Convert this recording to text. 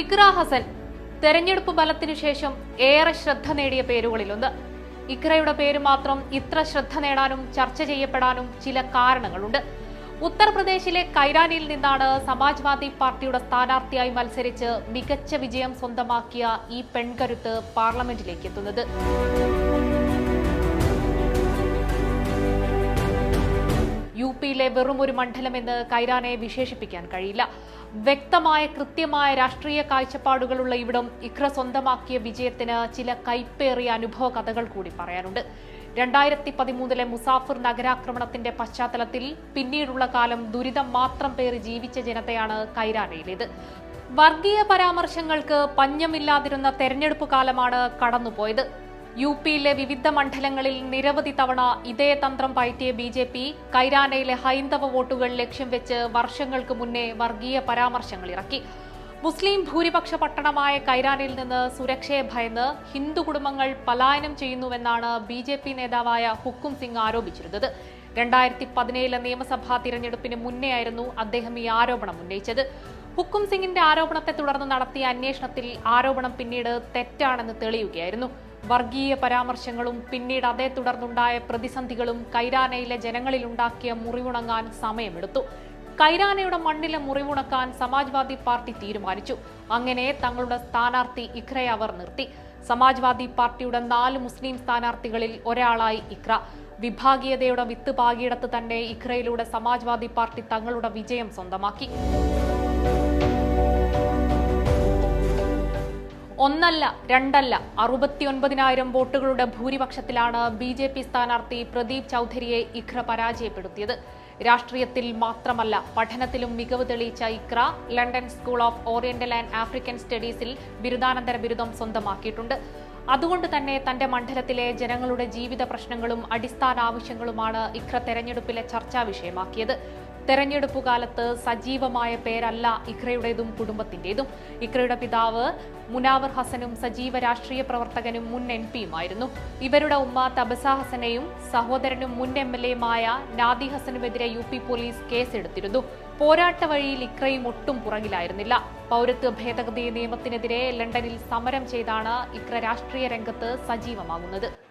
ഇക്ര ഹസൻ തെരഞ്ഞെടുപ്പ് ഫലത്തിനു ശേഷം ഏറെ ശ്രദ്ധ നേടിയ പേരുകളിലൊന്ന് ഇക്രയുടെ പേര് മാത്രം ഇത്ര ശ്രദ്ധ നേടാനും ചർച്ച ചെയ്യപ്പെടാനും ചില കാരണങ്ങളുണ്ട്. ഉത്തർപ്രദേശിലെ കൈരാനിയിൽ നിന്നാണ് സമാജ്വാദി പാർട്ടിയുടെ സ്ഥാനാർത്ഥിയായി മത്സരിച്ച് മികച്ച വിജയം സ്വന്തമാക്കിയ ഈ പെൺകരുത്ത് പാർലമെന്റിലേക്ക് എത്തുന്നത്. പിയിലെ വെറും ഒരു മണ്ഡലമെന്ന് കൈരാനെ വിശേഷിപ്പിക്കാൻ കഴിയില്ല. വ്യക്തമായ കൃത്യമായ രാഷ്ട്രീയ കാഴ്ചപ്പാടുകളുള്ള ഇവിടം ഇക്ര സ്വന്തമാക്കിയ വിജയത്തിന് ചില കൈപ്പേറിയ അനുഭവ കഥകൾ കൂടി പറയാനുണ്ട്. രണ്ടായിരത്തി പതിമൂന്നിലെ മുസാഫിർ നഗരാക്രമണത്തിന്റെ പശ്ചാത്തലത്തിൽ പിന്നീടുള്ള കാലം ദുരിതം മാത്രം പേറി ജീവിച്ച ജനതയാണ് കൈരാനയിലേത്. വർഗീയ പരാമർശങ്ങൾക്ക് പഞ്ഞമില്ലാതിരുന്ന തെരഞ്ഞെടുപ്പ് കാലമാണ് കടന്നുപോയത്. യു പിയിലെ വിവിധ മണ്ഡലങ്ങളിൽ നിരവധി തവണ ഇതേ തന്ത്രം പയറ്റിയ ബി ജെ പി കൈരാനയിലെ ഹൈന്ദവ വോട്ടുകൾ ലക്ഷ്യം വെച്ച് വർഷങ്ങൾക്ക് മുന്നേ വർഗീയ പരാമർശങ്ങൾ ഇറക്കി. മുസ്ലിം ഭൂരിപക്ഷ പട്ടണമായ കൈരാനയിൽ നിന്ന് സുരക്ഷയെ ഭയന്ന് ഹിന്ദു കുടുംബങ്ങൾ പലായനം ചെയ്യുന്നുവെന്നാണ് ബി ജെ പി നേതാവായ ഹുക്കും സിംഗ് ആരോപിച്ചിരുന്നത്. രണ്ടായിരത്തി പതിനേഴിലെ നിയമസഭാ തിരഞ്ഞെടുപ്പിന് മുന്നേ ആയിരുന്നു അദ്ദേഹം ഈ ആരോപണം ഉന്നയിച്ചത്. ഹുക്കും സിംഗിന്റെ ആരോപണത്തെ തുടർന്ന് നടത്തിയ അന്വേഷണത്തിൽ ആരോപണം പിന്നീട് തെറ്റാണെന്ന് തെളിയുകയായിരുന്നു. വർഗീയ പരാമർശങ്ങളും പിന്നീട് അതേ തുടർന്നുണ്ടായ പ്രതിസന്ധികളും കൈരാനയിലെ ജനങ്ങളിലുണ്ടാക്കിയ മുറിവുണങ്ങാൻ സമയമെടുത്തു. കൈരാനയുടെ മണ്ണിലെ മുറിവുണക്കാൻ സമാജ്വാദി പാർട്ടി തീരുമാനിച്ചു. അങ്ങനെ തങ്ങളുടെ സ്ഥാനാർത്ഥി ഇഖ്രയെ അവർ നിർത്തി. സമാജ്വാദി പാർട്ടിയുടെ നാല് മുസ്ലിം സ്ഥാനാർത്ഥികളിൽ ഒരാളായി ഇഖ്ര. വിഭാഗീയതയുടെ വിത്ത് പാകിയിടത്ത് തന്നെ ഇഖ്രയിലൂടെ സമാജ്വാദി പാർട്ടി തങ്ങളുടെ വിജയം സ്വന്തമാക്കി. ഒന്നല്ല രണ്ടല്ല അറുപത്തിയൊൻപതിനായിരം വോട്ടുകളുടെ ഭൂരിപക്ഷത്തിലാണ് ബി ജെ പി സ്ഥാനാർത്ഥി പ്രദീപ് ചൗധരിയെ ഇഖ്ര പരാജയപ്പെടുത്തിയത്. രാഷ്ട്രീയത്തിൽ മാത്രമല്ല പഠനത്തിലും മികവ് തെളിയിച്ച Iqra London school of oriental and African സ്റ്റഡീസിൽ ബിരുദാനന്തര ബിരുദം സ്വന്തമാക്കിയിട്ടുണ്ട്. അതുകൊണ്ട് തന്നെ തന്റെ മണ്ഡലത്തിലെ ജനങ്ങളുടെ ജീവിത പ്രശ്നങ്ങളും അടിസ്ഥാന ആവശ്യങ്ങളുമാണ് ഇക്ര തെരഞ്ഞെടുപ്പിലെ ചർച്ചാ വിഷയമാക്കിയത്. തെരഞ്ഞെടുപ്പ് കാലത്ത് സജീവമായ പേരല്ല ഇഖ്രയുടേതും കുടുംബത്തിന്റേതും. ഇഖ്രയുടെ പിതാവ് മുനാവർ ഹസനും സജീവ രാഷ്ട്രീയ പ്രവർത്തകനും മുൻ എം പിയുമായിരുന്നു. ഇവരുടെ ഉമ്മ തബസ ഹസനെയും സഹോദരനും മുൻ എം എൽ എയുമായ നാദി ഹസനുമെതിരെ യു പി പോലീസ് കേസെടുത്തിരുന്നു. പോരാട്ട വഴിയിൽ ഇക്രയും ഒട്ടും പുറകിലായിരുന്നില്ല. പൗരത്വ ഭേദഗതി നിയമത്തിനെതിരെ ലണ്ടനിൽ സമരം ചെയ്താണ് ഇക്ര രാഷ്ട്രീയ രംഗത്ത് സജീവമാകുന്നത്.